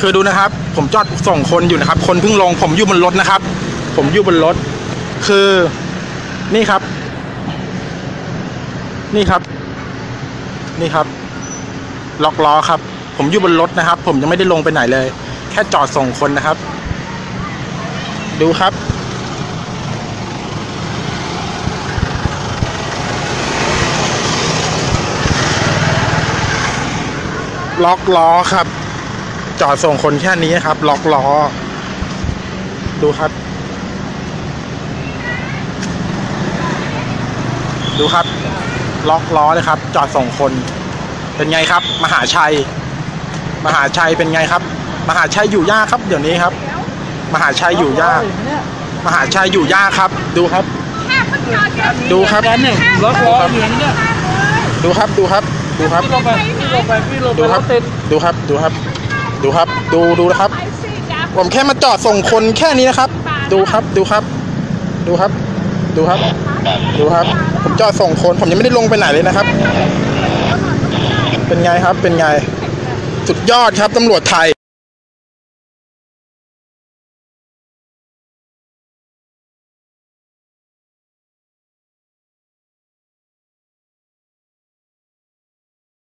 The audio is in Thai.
คือดูนะครับ ผมจอดส่งคนอยู่นะครับ คนเพิ่งลง ผมอยู่บนรถนะครับ ผมอยู่บนรถ คือนี่ครับ นี่ครับ นี่ครับ ล็อกล้อครับ ผมอยู่บนรถนะครับ ผมยังไม่ได้ลงไปไหนเลย แค่จอดส่งคนนะครับ ดูครับล็อกล้อครับ จอดส่งคนแค่นี้ครับ ล็อกล้อ ดูครับ ดูครับ ล็อกล้อเลยครับ จอดส่งคน เป็นไงครับ มหาชัย มหาชัยเป็นไงครับ มหาชัยอยู่ยากครับ เดี๋ยวนี้ครับ มหาชัยอยู่ยาก มหาชัยอยู่ยากครับ ดูครับ ดูครับนล็อกล้ออยู่อย่างเนี้ยดูครับ ดูครับ ดูครับ ดูครับ ดูครับ ดูครับ ดูครับ ดูดูนะครับ ผมแค่มาจอดส่งคนแค่นี้นะครับ ดูครับดูครับ ดูครับ ดูครับ ดูครับ ผมจอดส่งคน ผมยังไม่ได้ลงไปไหนเลยนะครับ เป็นไงครับเป็นไง สุดยอดครับตำรวจไทย